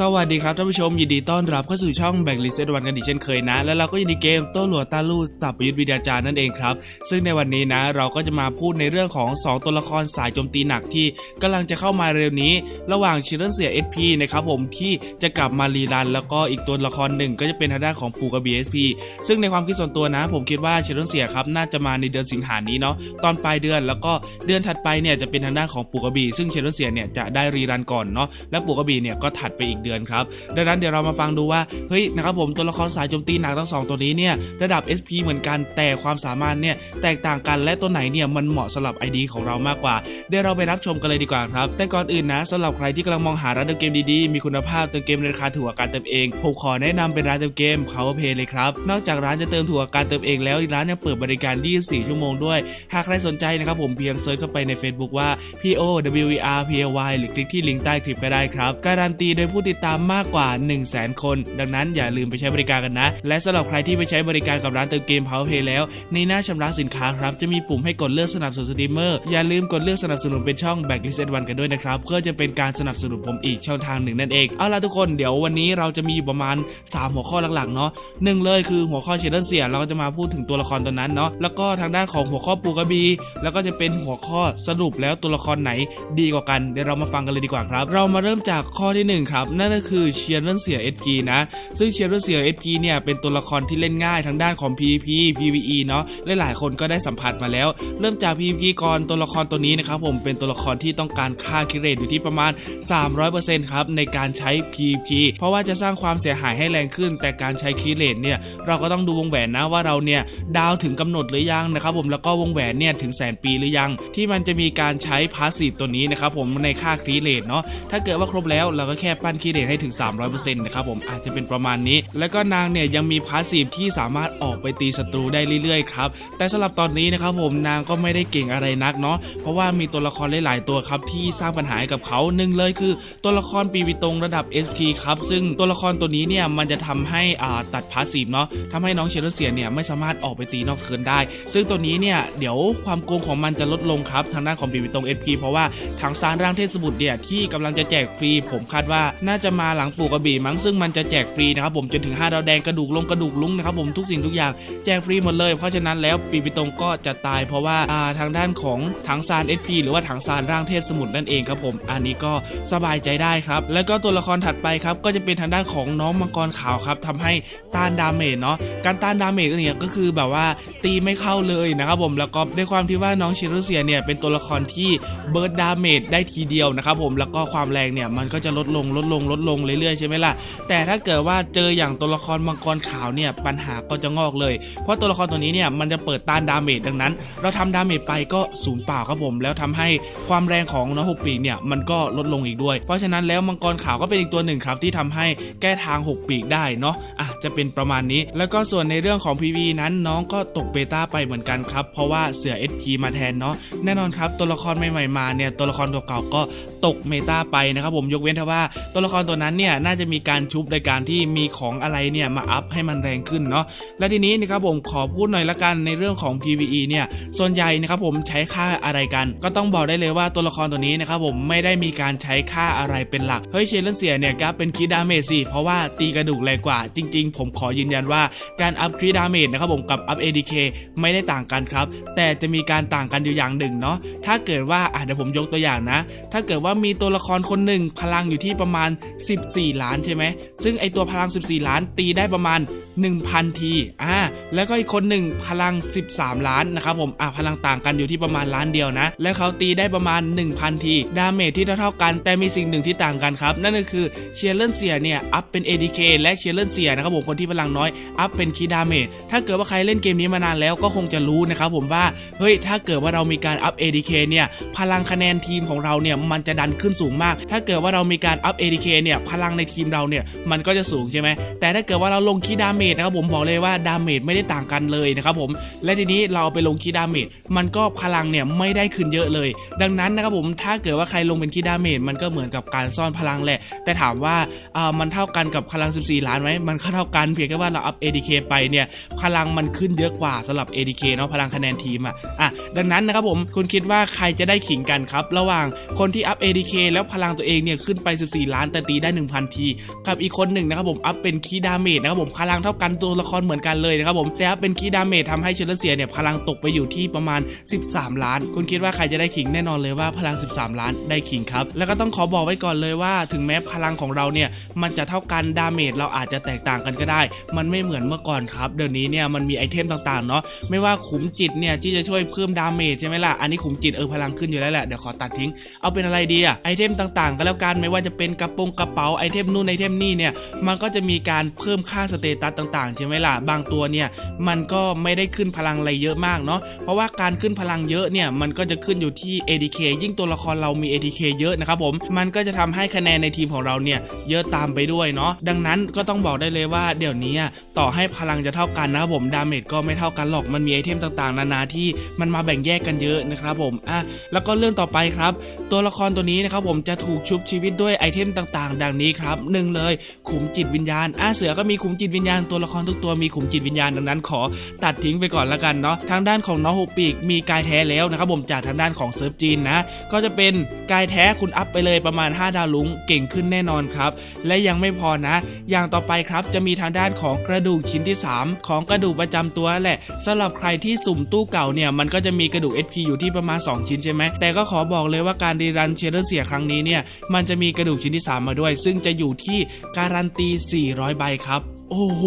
สวัสดีครับท่านผู้ชมยินดีต้อนรับเข้าสู่ช่องแบ่งลิสต์วันกันอีกเช่นเคยนะ และเราก็อยู่ในเกมโต้หลัวตาลูสับยุทธวิทยาจารย์นั่นเองครับซึ่งในวันนี้นะเราก็จะมาพูดในเรื่องของ 2 ตัวละครสายโจมตีหนักที่กำลังจะเข้ามาเร็วนี้ ระหว่างชิลเลนเสีย SP นะครับผมที่จะกลับมารีรัน แล้วก็อีกตัวละครหนึ่งก็จะเป็นทางด้านของปูกับ BSP ซึ่งในความคิดส่วนตัวนะ ผมคิดว่าชิลเลนเสียครับน่าจะมาในเดือนสิงหานี้เนาะตอนปลายเดือนแล้วก็เดือนถัดไปเนี่ยจะเป็นทางด้านของปูกระบี่ซึ่งเชลเลนเซียเนี่ยจะได้รีรันก่อนเนาะและปูกระบี่เนี่ยก็ถัดไปอีกเดือนครับดังนั้นเดี๋ยวเรามาฟังดูว่าเฮ้ยนะครับผมตัวละครสายโจมตีหนักทั้งสองตัวนี้เนี่ยระดับ SP เหมือนกันแต่ความสามารถเนี่ยแตกต่างกันและตัวไหนเนี่ยมันเหมาะสำหรับ ID ของเรามากกว่า เดี๋ยวเราไปรับชมกันเลยดีกว่าครับ แต่ก่อนอื่นนะสำหรับใครที่กำลังมองหาร้านเติมเกมดีๆ มีคุณภาพเติมเกมในราคาถูกกว่าการเติมเอง ผมขอแนะนำเป็นร้านเติมเกม Powerplay เลยครับ นอกจากร้านจะเติมถูกกว่าการเติมเองแล้วร้านยังเปิดบริการ 24 ชั่วโมงด้วย หากใครสนใจนะครับผมเพียงเซิร์ชเข้าไปใน Facebook ว่า P O W E R P A Y หรือคลิกที่ลิงก์ใต้คลิปก็ได้ครับ การันตีโดยผู้ติดตามมากกว่า 1 0 0 0 0แคน ดังนั้นอย่าลืมไปใช้บริการกันนะ และสำหรับใครที่ไปใช้บริการกับร้านเติมเกม Powerplay แล้ว ในหน้าชำระสินค้าครับ จะมีปุ่มให้กดเลือกสนับสนุนสตรีมเมอร์ อย่าลืมกดเลือกสนับสนุนเป็นช่อง Backlist One กันด้วยนะครับ เพื่อจะเป็นการสนับสนุนผมอีกช่องทางหนึ่งนั่นเอง เอาล่ะทุกคน เดี๋ยววันนี้เราจะมีอยู่ประมาณ 3 หัวข้อหลักๆเนาะหนึ่งเลยคือหัวข้อเชดเดอร์เสียเราก็จะมาพูดถึงตัวละครตัวนั้นเนาะ แล้วก็ทางด้านของหัวข้อปูกระบี แล้วก็จะเป็นหัวข้อสรุปแล้วตัวละครไหนดีกว่ากัน เดี๋ยวเรามาฟังกันเลยดีกว่าครับ เรามาเริ่มจากข้อที่หนึ่งครับนันก็คือเชียร์เรื่องเสีย SP นะ ซึ่งเชียร์เรื่องเสีย SP เนี่ยเป็นตัวละครที่เล่นง่ายทางด้านของ PVP PVE เนาะและหลายคนก็ได้สัมผัสมาแล้ว เริ่มจาก PVP ก่อนตัวละครตัวนี้นะครับผมเป็นตัวละครที่ต้องการค่าคิเรตอยู่ที่ประมาณ 300%ครับในการใช้ PVP เพราะว่าจะสร้างความเสียหายให้แรงขึ้น แต่การใช้คิเรตเนี่ยเราก็ต้องดูวงแหวนนะว่าเราเนี่ยดาวถึงกำหนดหรือยังนะครับผมแล้วก็วงแหวนเนี่ยถึงแสนปีหรือยัง ที่มันจะมีการใช้พาสซีฟตัวนี้นะครับผมในค่าคิเรตเนาะถ้าเกิดว่าครบแล้วเราก็แค่ปั้นคิเรตให้ถึง 300%นะครับผมอาจจะเป็นประมาณนี้ แล้วก็นางเนี่ยยังมีพาสซีฟที่สามารถออกไปตีศัตรูได้เรื่อยๆครับแต่สำหรับตอนนี้นะครับผมนางก็ไม่ได้เก่งอะไรนักเนาะเพราะว่ามีตัวละครหลายๆตัวครับที่สร้างปัญหาให้กับเขาหนึ่งเลยคือ ตัวละครปีวิตรงระดับ SP ครับซึ่งตัวละครตัวนี้เนี่ยมันจะทำให้อ่าตัดพาสซีฟเนาะทำให้น้องเชลเซียเนี่ยไม่สามารถออกไปตีนอกเทิร์นได้ ซึ่งตัวนี้เนี่ยเดี๋ยวความโกงของมันจะลดลงครับทางด้านของปีวิตรง SP เพราะว่าทางซานร่างเทพสมุทรเนี่ยที่กำลังจะแจกฟรีผมคาดว่าน่าจะมาหลังปู่กระบี่มั้งซึ่งมันจะแจกฟรีนะครับผมจนถึง5ดาวแดงกระดูกลงกระดูกลุงนะครับผมทุกสิ่งทุกอย่างแจกฟรีหมดเลยเพราะฉะนั้นแล้วปีวิตรงก็จะตายเพราะว่าาทางด้านของถังซาน SP หรือว่าถังซานร่างเทพสมุทรนั่นเองครับผม อันนี้ก็สบายใจได้ครับ แล้วก็ตัวละครถัดไปครับก็จะเป็นทางด้านของน้องมังกรขาวครับทำให้ต้านดาเมจเนาะการต้านดาเมจเนี่ยก็คือแบบว่าตีไม่เข้าเลยนะครับผมแล้วก็ด้วยความที่ว่าน้องชิรุเซียเนี่ยเป็นตัวละครที่เบิร์ดดาเมจได้ทีเดียวนะครับผมแล้วก็ความแรงเนี่ยมันก็จะลดลงลดลงลดลงเรื่อยๆใช่ไหมล่ะแต่ถ้าเกิดว่าเจออย่างตัวละครมังกรขาวเนี่ยปัญหาก็จะงอกเลย เพราะตัวละครตัวนี้เนี่ยมันจะเปิดต้านดาเมจดังนั้น เราทำดาเมจไปก็ศูนย์เปล่าครับผม แล้วทำให้ความแรงของน้องหกปีกเนี่ยมันก็ลดลงอีกด้วย เพราะฉะนั้นแล้วมังกรขาวก็เป็นอีกตัวหนึ่งครับที่ทำให้แก้ทาง 6 ปีกได้เนาะอะจะเป็นประมาณนี้ แล้วก็ส่วนในเรื่องของ PV นั้นน้องก็ตกเบต้าไปเหมือนกันครับเพราะว่าเสือ SP มาแทนเนาะแน่นอนครับตัวละครใหม่ๆมาเนี่ยตัวละครตัวเก่าก็ตกเมตาไปนะครับผมยกเว้นแต่ว่าตัวละครตัวนั้นเนี่ยน่าจะมีการชุบในการที่มีของอะไรเนี่ยมาอัพให้มันแรงขึ้นเนาะและทีนี้นะครับผมขอพูดหน่อยละกันในเรื่องของ PVE เนี่ยส่วนใหญ่นะครับผมใช้ค่าอะไรกัน ก็ต้องบอกได้เลยว่าตัวละครตัวนี้นะครับผมไม่ได้มีการใช้ค่าอะไรเป็นหลักเฮ้ยเชลเลนเซียเนี่ยก็เป็นคีดาเมจสิเพราะว่าตีกระดูกแรงกว่า จริง ๆ ผมขอยืนยันว่าการอัพคีดาเมจนะครับผมกับอัพ ADK ไม่ได้ต่างกันครับ แต่จะมีการต่างกันอยู่อย่างหนึ่งเนาะถ้าเกิดว่าอะเดี๋ยวผมยกตัวอย่างนะ ถ้าเกิดว่ามีตัวละครคนหนึ่งพลังอยู่ที่ประมาณ14 ล้านใช่ไหมซึ่งไอตัวพลัง 14 ล้านตีได้ประมาณ 1,000 ทีอ่าแล้วก็อีกคนหนึ่งพลัง 13 ล้านนะครับผมอะพลังต่างกันอยู่ที่ประมาณล้านเดียวนะ และเขาตีได้ประมาณ 1,000 ทีดาเมจที่เท่าๆกันแต่มีสิ่งหนึ่งที่ต่างกันครับนั่นก็คือเชียร์เลนเซียเนี่ยอัพเป็น ADK และเชียร์เลนเซียนะครับผมคนที่พลังน้อยอัพเป็นคีดาเมจถ้าเกิดว่าใครเล่นเกมนี้มานานแล้วก็คงจะรู้นะครับผมว่าเฮ้ยถ้าเกิดว่าเรามีการอัพ ADK เนี่ยพลังคะแนนทีมของเราเนี่ยมันจะดันขึ้นสูงมาก ถ้าเกิดว่าเรามีการอัพ ADK เนี่ยพลังในทีมเราเนี่ยมันก็จะสูงใช่ไหมแต่ถ้าเกิดว่าเราลงคีดาเมจนะครับผมบอกเลยว่าดาเมจไม่ได้ต่างกันเลยนะครับผมและทีนี้เราไปลงคีดาเมจมันก็พลังเนี่ยไม่ได้ขึ้นเยอะเลย ดังนั้นนะครับผมถ้าเกิดว่าใครลงเป็นคีดาเมจมันก็เหมือนกับการซ่อนพลังแหละ แต่ถามว่าอ่ามันเท่ากันกับพลัง 14 ล้านไหมมันก็เท่ากันเพียงแค่ว่าเราอัพ ADK ไปเนี่ยพลังมันขึ้นเยอะกว่าสำหรับ ADK เนาะพลังคะแนนทีมอะอะดังนั้นนะครับผมคุณคิดว่าใครจะได้ขิงกันครับ ระหว่างคนที่อัพ ADK แล้วพลังตัวเองเนี่ยขึ้นไป 14 ล้านแต่ตีได้ 1,000 ที กับอีกคนหนึ่งนะครับผมอัพเป็นคีดาเมจนะครับผมพลังเท่ากันตัวละครเหมือนกันเลยนะครับผมแต่อัพเป็นคีดาเมจทำให้เชลเซียเนี่ยพลังตกไปอยู่ที่ประมาณ 13 ล้าน คุณคิดว่าใครจะได้ขิงแน่นอนเลยว่าพลัง 13 ล้านได้ขิงครับแล้วก็ต้องขอบอกไว้ก่อนเลยว่า ถึงแม้พลังของเราเนี่ยมันจะเท่ากันดาเมจเราอาจจะแตกต่างกันก็ได้ มันไม่เหมือนเมื่อก่อนครับเดี๋ยวนี้เนี่ยมันมีไอเทมต่างๆเนาะไม่ว่าขุมจิตเนี่ยที่จะช่วยเพิ่มดาเมจใช่ไหมล่ะอันนี้ขุมจิตเออพลังขึ้นอยู่แล้วแหละเดี๋ยวขอตัดทิ้ง เอาเป็นอะไรดีอะไอเทมต่างๆ ก็แล้วกันไม่ว่าจะเป็นกระโปรงกระเป๋าไอเทมนู่นไอเทมนี่เนี่ยมันก็จะมีการเพิ่มค่าสเตตัสต่างๆใช่ไหมล่ะบางตัวเนี่ยมันก็ไม่ได้ขึ้นพลังอะไรเยอะมากเนาะเพราะว่าการขึ้นพลังเยอะเนี่ยมันก็จะขึ้นอยู่ที่ ADK ยิ่งตัวละครเรามี ADK เยอะนะครับผมมันก็จะทำให้คะแนนในทีมของเราเนี่ยเยอะตามไปด้วยเนาะดังนั้นก็ต้องบอกได้เลยว่าเดี๋ยวนี้ต่อให้พลังจะเท่ากันนะครับผมดาเมจก็ไม่เท่ากันหรอกมันมีไอเทมต่างๆ นานาที่มันมาแบ่งแยกกันเยอะนะครับผมอะแล้วก็เรื่องต่อไปครับ ตัวละครตัวนี้นะครับผมจะถูกชุบชีวิตด้วยไอเทมต่างๆ ดังนี้ครับหนึ่งเลยขุมจิตวิญญาณอะเสือก็มีขุมจิตวิญญาณตัวละครทุกตัวมีขุมจิตวิญญาณดังนั้น ขอตัดทิ้งไปก่อนละกันเนาะทางด้านของน้องหกปีกมีกายแท้แล้วนะครับผมจากทางด้านของเซิร์ฟจีนนะก็จะเป็นกายแท้คุณอัพไปเลยประมาณ 5 ดาวลุงเก่งขึ้นแน่นอนครับ และยังไม่พอนะ อย่างต่อไปครับจะมีทางด้านของกระดูกชิ้นที่ 3 ของกระดูกประจำตัวแหละสำหรับใครที่สุ่มตู้เก่าเนี่ยมันก็จะมีกระดูก SP อยู่ที่ประมาณ 2 ชิ้นใช่ไหมแต่ก็ขอบอกเลยว่าการดีรันเชเดอร์เสียครั้งนี้เนี่ยมันจะมีกระดูกชิ้นที่ 3 มาด้วย ซึ่งจะอยู่ที่การันตี 400 ใบครับ โอ้โห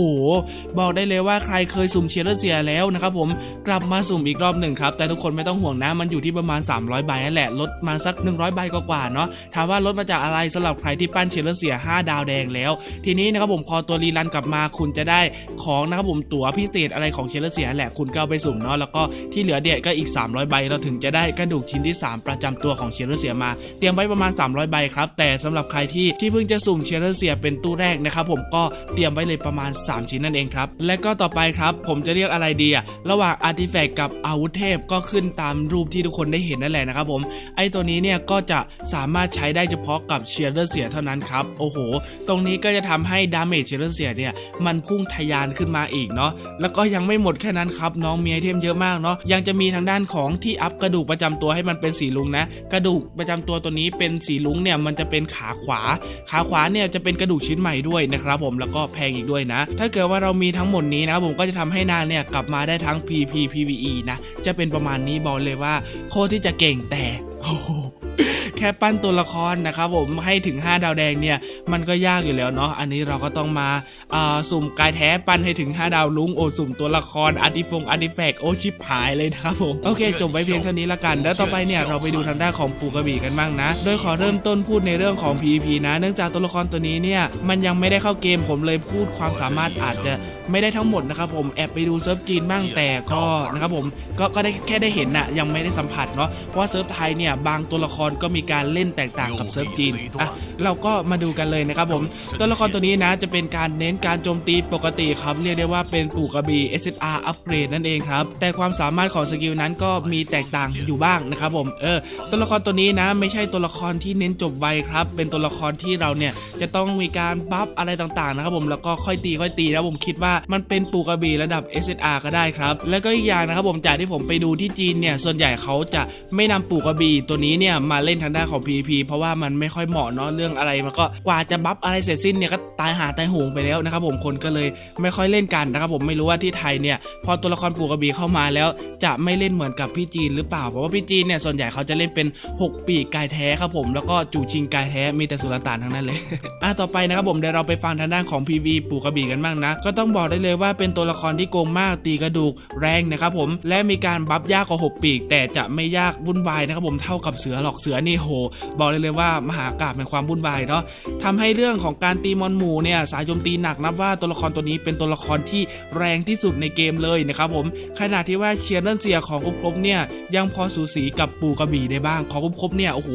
บอกได้เลยว่าใครเคยสุ่มเชียร์เลอร์เซียแล้วนะครับผมกลับมาสุ่มอีกรอบหนึ่งครับ แต่ทุกคนไม่ต้องห่วงนะ มันอยู่ที่ประมาณ 300 ใบนั่นแหละ ลดมาสัก 100 ใบกว่าๆเนาะถามว่าลดมาจากอะไรสำหรับใครที่ปั้นเชียร์เลอร์เซีย 5 ดาวแดงแล้ว ทีนี้นะครับผมพอตัวรีรันกลับมาคุณจะได้ของนะครับผมตั๋วพิเศษอะไรของเชียร์เลอร์เซียแหละคุณก็เอาไปสุ่มเนาะแล้วก็ที่เหลือเดียก็อีก 300 ใบเราถึงจะได้กระดูกชิ้นที่ 3 ประจำตัวของเชียร์เลอร์เซียมา เตรียมไว้ประมาณ 300 ใบครับแต่สำหรับใครที่ที่เพิ่งจะสุ่มเชียร์เลอร์เซียเป็นตู้แรกนะครับผมก็เตรียมไว้เลยประมาณ 3 ชิ้นนั่นเองครับ และก็ต่อไปครับ ผมจะเรียกอะไรดีอะระหว่างอาร์ติแฟกต์กับอาวุธเทพก็ขึ้นตามรูปที่ทุกคนได้เห็นนั่นแหละนะครับผม ไอตัวนี้เนี่ยก็จะสามารถใช้ได้เฉพาะกับเชียร์เลอร์เสียเท่านั้นครับ โอ้โห ตรงนี้ก็จะทำให้ดาเมจเชียร์เลอร์เสียเนี่ยมันพุ่งทะยานขึ้นมาอีกเนาะ แล้วก็ยังไม่หมดแค่นั้นครับน้องมีไอเทมเยอะมากเนาะ ยังจะมีทางด้านของที่อัพกระดูกประจำตัวให้มันเป็นสีลุงนะ กระดูกประจำตัวตัวนี้เป็นสีลุงเนี่ยมันจะเป็นขาขวา ขาขวาเนี่ยจะเป็นกระดูกชิ้นใหม่ด้วยนะครับผม แล้วก็แพงอีกด้วยนะ ถ้าเกิดว่าเรามีทั้งหมดนี้นะผมก็จะทำให้นางเนี่ยกลับมาได้ทั้ง PP PVE นะ จะเป็นประมาณนี้บอกเลยว่า โคตรที่จะเก่งแต่โอ้ แค่ปั้นตัวละครนะครับผมให้ถึง 5 ดาวแดงเนี่ยมันก็ยากอยู่แล้วเนาะอันนี้เราก็ต้องมาสุ่มกายแท้ปั้นให้ถึง 5 ดาวลุงโอสุ่มตัวละครอาร์ติฟงอาร์ติแฟกโอชิปหายเลยนะครับผมโอเคจบไว้เพียงเท่านี้ละกัน แล้วต่อไปเนี่ยเราไปดูทางด้านของปูกระบี่กันบ้างนะ โดยขอเริ่มต้นพูดในเรื่องของ PVP นะ เนื่องจากตัวละครตัวนี้เนี่ยมันยังไม่ได้เข้าเกมผมเลยพูดความสามารถอาจจะไม่ได้ทั้งหมดนะครับผมแอบไปดูเซิร์ฟจีนบ้างแต่ก็นะครับผมก็ก็ได้แค่ได้เห็นนะยังไม่ได้สัมผัสเนาะเพราะว่าเซิร์ฟไทยเนี่ยบางตัวละครก็มีการเล่นแตกต่างกับเซิร์ฟจีนอะเราก็มาดูกันเลยนะครับผมตัวละครตัวนี้นะจะเป็นการเน้นการโจมตีปกติครับเรียกได้ว่าเป็นปู่กระบี่ SSR อัปเกรดนั่นเองครับแต่ความสามารถของสกิลนั้นก็มีแตกต่างอยู่บ้างนะครับผมเออตัวละครตัวนี้นะไม่ใช่ตัวละครที่เน้นจบไวครับ เป็นตัวละครที่เราเนี่ยจะต้องมีการบัฟอะไรต่างๆนะครับผมแล้วก็ค่อยตีค่อยตีแล้วผมคิดว่ามันเป็นปู่กระบี่ระดับ SSR ก็ได้ครับ แล้วก็อีกอย่างนะครับผมจากที่ผมไปดูที่จีนเนี่ยส่วนใหญ่เขาจะไม่นำปู่กระบี่ตัวนี้เนี่ยมาเล่นทางด้านของ PVP เพราะว่ามันไม่ค่อยเหมาะเนาะเรื่องอะไรมันก็กว่าจะบัฟอะไรเสร็จสิ้นเนี่ยก็ตายหาตายโหงไปแล้วนะครับผมคนก็เลยไม่ค่อยเล่นกันนะครับผมไม่รู้ว่าที่ไทยเนี่ยพอตัวละครปู่กระบี่เข้ามาแล้ว จะไม่เล่นเหมือนกับพี่จีนหรือเปล่าเพราะว่าพี่จีนเนี่ยส่วนใหญ่เขาจะเล่นเป็น 6 ปีกกายแท้ครับผมแล้วก็จู่ชิงกายแท้มีแต่สุลต่านทั้งนั้นเลยอะต่อไปนะครับผมเดี๋ยวเราไปฟังทางด้านของ PV ปู่กระบี่กันบ้างนะ ก็ต้องบอกได้เลยว่าเป็นตัวละครที่โกงมากตีกระดูกแรงนะครับผมและมีการบัฟยากกว่าหกปีก แต่จะไม่ยากวุ่นวายนะครับผมเท่ากับเสือหรอกเสือนี่โห บอกเลยเลยว่ามหากราบแห่งความวุ่นวายเนาะทำให้เรื่องของการตีมอนหมูเนี่ยสายโจมตีหนักนับว่าตัวละครตัวนี้เป็นตัวละครที่แรงที่สุดในเกมเลยนะครับผมขณะที่ว่าเชียร์เนอร์เซียของคุบครบเนี่ยยังพอสูสีกับปูกระบี่ได้บ้างของคุบครบเนี่ยโอ้โห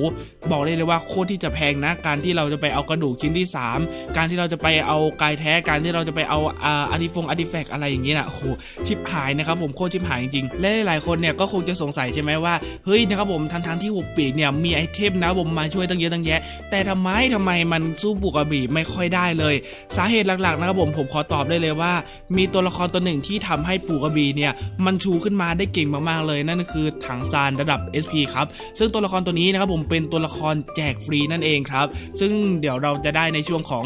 บอกเลยเลยว่าโคตรที่จะแพงนะ การที่เราจะไปเอากระดูกชิ้นที่ 3 การที่เราจะไปเอากายแท้การที่เราจะไปเอาอาอาร์ติฟงอาร์ติแฟกอะไรอย่างเงี้ยนะโอ้โหชิบหายนะครับผมโคตรชิบหายจริงๆและหลายๆคนเนี่ยก็คงจะสงสัยใช่ไหมว่าเฮ้ยนะครับผมทั้งๆที่หุบปีกเนี่ยมีไอเทเทมนะผมมาช่วยตั้งเยอะตั้งแยะ แต่ทำไมทำไมมันสู้ปูกระบี่ไม่ค่อยได้เลย สาเหตุหลักๆนะครับผมผมขอตอบได้เลยว่า มีตัวละครตัวหนึ่งที่ทำให้ปูกระบี่เนี่ยมันชูขึ้นมาได้เก่งมากๆเลยนั่นก็คือถังซานระดับ SP ครับซึ่งตัวละครตัวนี้นะครับผมเป็นตัวละครแจกฟรีนั่นเองครับ ซึ่งเดี๋ยวเราจะได้ในช่วงของ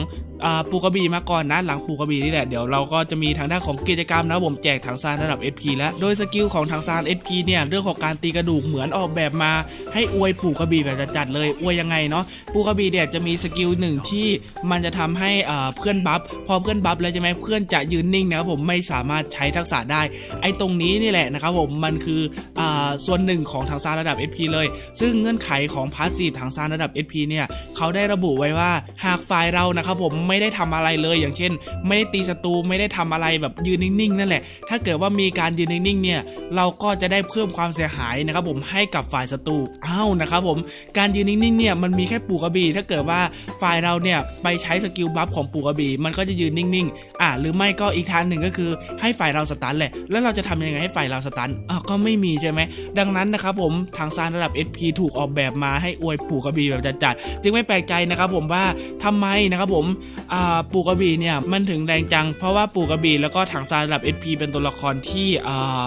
ปูกระบี่มาก่อนนะหลังปูกระบี่นี่แหละเดี๋ยวเราก็จะมีทางด้านของกิจกรรมนะครับผมแจกถังซานระดับ SP แล้วโดยสกิลของถังซาน SP เนี่ยเรื่องของการตีกระดูกเหมือนออกแบบมาให้อวยปูกระบี่แบบจัดๆเลยอวยยังไงเนาะปูกระบี่เนี่ยจะมีสกิลหนึ่งที่มันจะทำให้เพื่อนบัฟพอเพื่อนบัฟแล้วใช่ไหมเพื่อนจะยืนนิ่งนะครับผมไม่สามารถใช้ทักษะได้ ไอ้ตรงนี้นี่แหละนะครับผมมันคืออส่วนหนึ่งของถังซานระดับ SP เลย ซึ่งเงื่อนไขของพาสซีฟถังซานระดับ SP เนี่ยเขาได้ระบุไว้ว่าหากฝ่ายเรานะครับผมไม่ได้ทำอะไรเลย อย่างเช่น ไม่ได้ตีศัตรูไม่ได้ทำอะไรแบบยืนนิ่งๆนั่นแหละ ถ้าเกิดว่ามีการยืนนิ่งๆเนี่ยเราก็จะได้เพิ่มความเสียหายนะครับผมให้กับฝ่ายศัตรูอ้าวนะครับผมการยืนนิ่งๆเนี่ยมันมีแค่ปูกระบี่ถ้าเกิดว่าฝ่ายเราเนี่ยไปใช้สกิลบัฟของปูกระบี่มันก็จะยืนนิ่งๆอะหรือไม่ก็อีกทางหนึ่งก็คือให้ฝ่ายเราสตันแหละแล้วเราจะทำยังไงให้ฝ่ายเราสตันอะก็ไม่มีใช่ไหมดังนั้นนะครับผมทางซานระดับ SP ถูกออกแบบมาให้อวยปูกระบี่แบบจัดๆจึงไม่แปลกใจนะครับผมว่าทำไมนะครับผมอ่าปูกระบี่เนี่ยมันถึงแรงจัง เพราะว่าปูกระบี่แล้วก็ถังซานระดับ SP เป็นตัวละครที่อ่า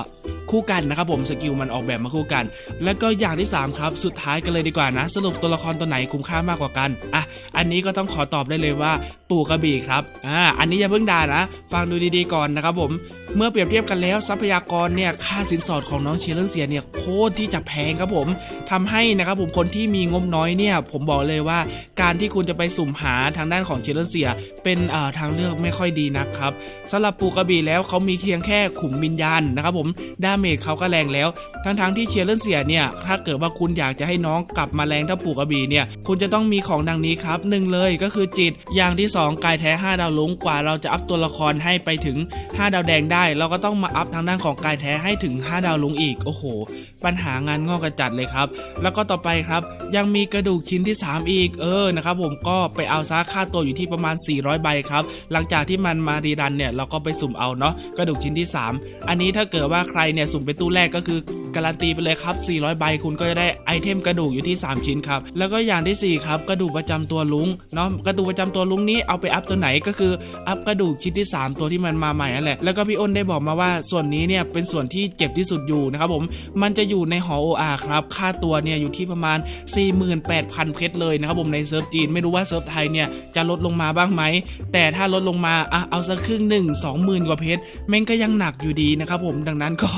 คู่กันนะครับผมสกิลมันออกแบบมาคู่กัน แล้วก็อย่างที่ 3 ครับ สุดท้ายกันเลยดีกว่านะ สรุปตัวละครตัวไหนคุ้มค่ามากกว่ากันอะอันนี้ก็ต้องขอตอบได้เลยว่าปู่กระบี่ครับ อ่า อันนี้อย่าเพิ่งด่านะ ฟังดูดีๆก่อนนะครับผม เมื่อเปรียบเทียบกันแล้วทรัพยากรเนี่ย ค่าสินสอดของน้องเชียร์เรื่องเสียเนี่ยโคตรที่จะแพงครับผมทำให้นะครับผมคนที่มีงบน้อยเนี่ย ผมบอกเลยว่า การที่คุณจะไปสุ่มหาทางด้านของเชียร์เรื่องเสีย เป็นอ่าทางเลือกไม่ค่อยดีนะครับสำหรับปู่กระบี่แล้วเขามีเพียงแค่ขุมวิญญาณนะครับผม ดาเมจเขาก็แรงแล้ว ทั้งๆที่เชียร์เรื่องเสียเนี่ย ถ้าเกิดว่าคุณอยากจะให้น้องกลับมาแรงเท่าปู่กระบี่เนี่ย คุณจะต้องมีของดังนี้ครับหนึ่งเลยก็คือจิต อย่างที่สองกายแท้ 5 ดาวลุงกว่าเราจะอัพตัวละครให้ไปถึง 5 ดาวแดงได้ เราก็ต้องมาอัพทางด้านของกายแท้ให้ถึง 5 ดาวลุงอีกโอ้โห ปัญหางานงอกกระจัดเลยครับ แล้วก็ต่อไปครับ ยังมีกระดูกชิ้นที่ 3 อีกเออนะครับผมก็ไปเอาซะค่าตัวอยู่ที่ประมาณ 400 ใบครับ หลังจากที่มันมารีรันเนี่ยเราก็ไปสุ่มเอาเนาะกระดูกชิ้นที่ 3 อันนี้ถ้าเกิดว่าใครเนี่ยสุ่มเป็นตู้แรกก็คือ การันตีไปเลยครับ 400 ใบคุณก็จะได้ไอเทมกระดูกอยู่ที่ 3 ชิ้นครับ แล้วก็อย่างทีสี่4 ครับกระดูกประจำตัวลุงเนาะกระดูกประจำตัวลุงนี้เอาไปอัพตัวไหนก็คืออัพกระดูกชิ้นที่ 3 ตัวที่มันมาใหม่นั่นแหละแล้วก็พี่อ้นได้บอกมาว่าส่วนนี้เนี่ยเป็นส่วนที่เจ็บที่สุดอยู่นะครับผมมันจะอยู่ในหอ OR ครับค่าตัวเนี่ยอยู่ที่ประมาณ 48,000 เพชรเลยนะครับผมในเซิร์ฟจีนไม่รู้ว่าเซิร์ฟไทยเนี่ยจะลดลงมาบ้างไหมแต่ถ้าลดลงมาอะเอาสักครึ่งหนึ่ง20,000กว่าเพชรแม่งก็ยังหนักอยู่ดีนะครับผมดังนั้นก็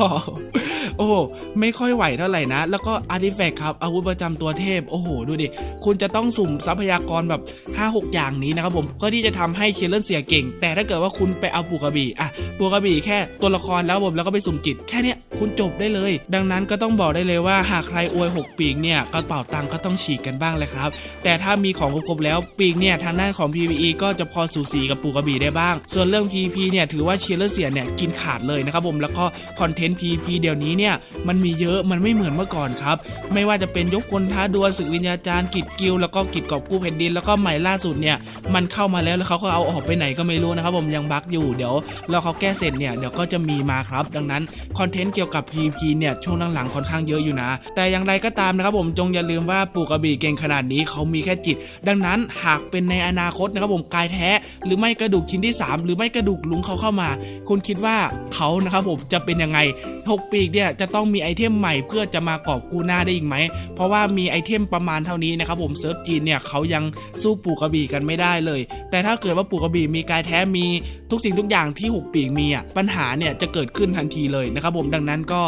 โอ้ ไม่ค่อยไหวเท่าไหร่นะ แล้วก็อาร์ติแฟกต์ครับ อาวุธประจำตัวเทพ โอ้โห ดูดิ คุณจะต้องสุ่มทรัพยากรแบบ 5-6 อย่างนี้นะครับผมเพื่อที่จะทำให้เชลเลนเสียเก่ง แต่ถ้าเกิดว่าคุณไปเอาปูกระบี่อะปูกระบี่แค่ตัวละครแล้วผมแล้วก็ไปสุ่มจิต แค่เนี้ยคุณจบได้เลย ดังนั้นก็ต้องบอกได้เลยว่าหากใครอวย 6 ปีกเนี่ยกระเป๋าตังค์ก็ต้องฉีกกันบ้างเลยครับ แต่ถ้ามีของครบแล้วปีกเนี่ยทางด้านของ PVE ก็จะพอสูสีกับปูกระบี่ได้บ้าง ส่วนเรื่อง PVP เนี่ยถือว่าเชลเลนเสียเนี่ยกินขาดเลยนะครับผมแล้วก็คอนเทนต์ PP เดี๋ยวนี้เนี่ยมันมีเยอะมันไม่เหมือนเมื่อก่อนครับ ไม่ว่าจะเป็นยกคนท้าดวลศึกวิญญาจารย์กิจกิลแล้วก็กิจกอบกู้แผ่นดินแล้วก็ใหม่ล่าสุดเนี่ยมันเข้ามาแล้วแล้วเขาก็เอาออกไปไหนก็ไม่รู้นะครับผมยังบั๊กอยู่เดี๋ยวเราเขาแก้เสร็จเนี่ยเดี๋ยวก็จะมีมาครับ ดังนั้นคอนเทนต์เกี่ยวกับ PVP เนี่ยช่วงหลังๆค่อนข้างเยอะอยู่นะ แต่อย่างไรก็ตามนะครับผมจงอย่าลืมว่าปู่กระบี่เก่งขนาดนี้เขามีแค่จิต ดังนั้นหากเป็นในอนาคตนะครับผมกายแท้ หรือไม่กระดูกชิ้นที่ 3 หรือไม่กระดูกลุงเขาเข้ามา คุณคิดว่าเขานะครับผมจะเป็นยังไง 6 ปีกเนี่ยจะต้องมีไอเทมใหม่เพื่อจะมากอบกู้หน้าได้อีกไหม เพราะว่ามีไอเทมประมาณเท่านี้นะครับผมเซิร์ฟจีนเนี่ยเขายังสู้ปู่กระบี่กันไม่ได้เลย แต่ถ้าเกิดว่าปู่กระบี่มีกายแท้มีทุกสิ่งทุกอย่างที่หกปีกมีอะปัญหาเนี่ยจะเกิดขึ้นทันทีเลยนะครับผมดังนั้นก็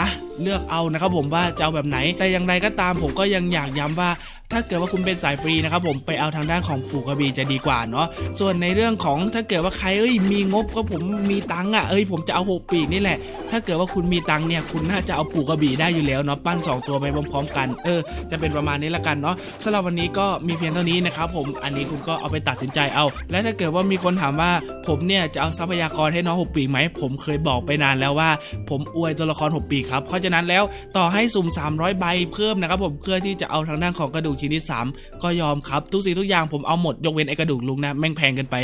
อะเลือกเอานะครับผมว่าจะเอาแบบไหน แต่อย่างไรก็ตามผมก็ยังอยากย้ำว่า ถ้าเกิดว่าคุณเป็นสายฟรีนะครับผมไปเอาทางด้านของปู่กระบี่จะดีกว่าเนาะส่วนในเรื่องของถ้าเกิดว่าใครเอ้ยมีงบก็ผมมีตังค์อะเอ้ยผมจะเอาหกปีกนี่แหละ ถ้าเกิดว่าคุณมีตังค์เนี่ยคุณน่าจะเอาปู่กระบี่ได้อยู่แล้วเนาะปั้น 2 ตัวไปพร้อมๆกัน เออ จะเป็นประมาณนี้ละกันเนาะสำหรับวันนี้ก็มีเพียงเท่านี้นะครับผมอันนี้คุณก็เอาไปตัดสินใจเอา และถ้าเกิดว่ามีคนถามว่าผมเนี่ยจะเอาทรัพยากรให้น้องหกปีกไหมผมเคยบอกไปนานแล้วว่า ผมอวยตัวละครหกปีกครับเพราะฉะนั้นแล้วต่อให้สุ่ม 300 ใบเพิ่มนะครับผมเพื่อที่จะเอาทางด้านของกระดูกชิ้นที่ 3 ก็ยอมครับ ทุกสิ่งทุกอย่างผมเอาหมดยกเว้นไอกระดูกลุงนะ แม่งแพงเกินไป